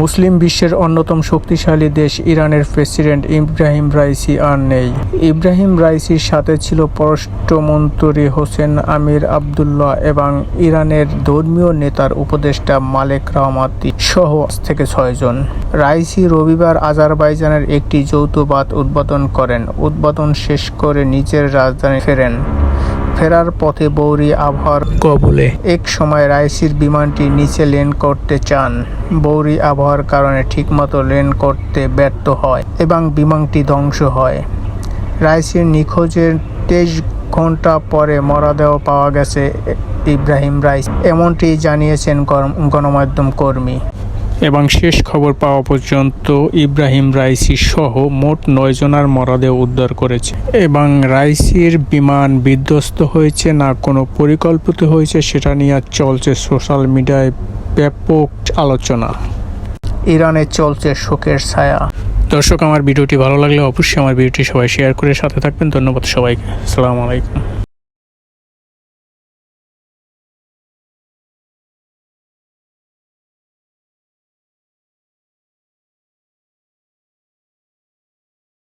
মুসলিম বিশ্বের অন্যতম শক্তিশালী দেশ ইরানের প্রেসিডেন্ট ইব্রাহিম রাইসি আর নেই। ইব্রাহিম রাইসির সাথে ছিল পররাষ্ট্রমন্ত্রী হোসেন আমির আবদুল্লাহ এবং ইরানের ধর্মীয় নেতার উপদেষ্টা মালেক রহমাতি সহ থেকে ছয়জন রাইসি রবিবার আজারবাইজানের একটি যৌথ বাঁধ উদ্বোধন করেন। উদ্বোধন শেষ করে নিজের রাজধানী ফেরেন। ফেরার পথে বৌরি আবহাওয়ার কবলে। এক সময় রাইসির বিমানটি নিচে ল্যান্ড করতে চান। বৌরি আবহাওয়ার কারণে ঠিকমতো ল্যান্ড করতে ব্যর্থ হয় এবং বিমানটি ধ্বংস হয়। রাইসির নিখোঁজের তেইশ ঘণ্টা পরে মরদেহ পাওয়া গেছে ইব্রাহিম রাইস, এমনটি জানিয়েছেন গণ- গণমাধ্যম কর্মী। এবং শেষ খবর পাওয়া পর্যন্ত ইব্রাহিম রাইসি সহ মোট নয় জনার মরদেহ উদ্ধার করেছে। এবং রাইসির বিমান বিধ্বস্ত হয়েছে না কোনো পরিকল্পিত হয়েছে সেটা নিয়ে চলছে সোশ্যাল মিডিয়ায় ব্যাপক আলোচনা। ইরানে চলছে শোকের ছায়া। দর্শক আমার ভিডিওটি ভালো লাগলে অবশ্যই আমার ভিডিওটি সবাই শেয়ার করে সাথে থাকবেন। ধন্যবাদ সবাইকে। আসসালামু আলাইকুম।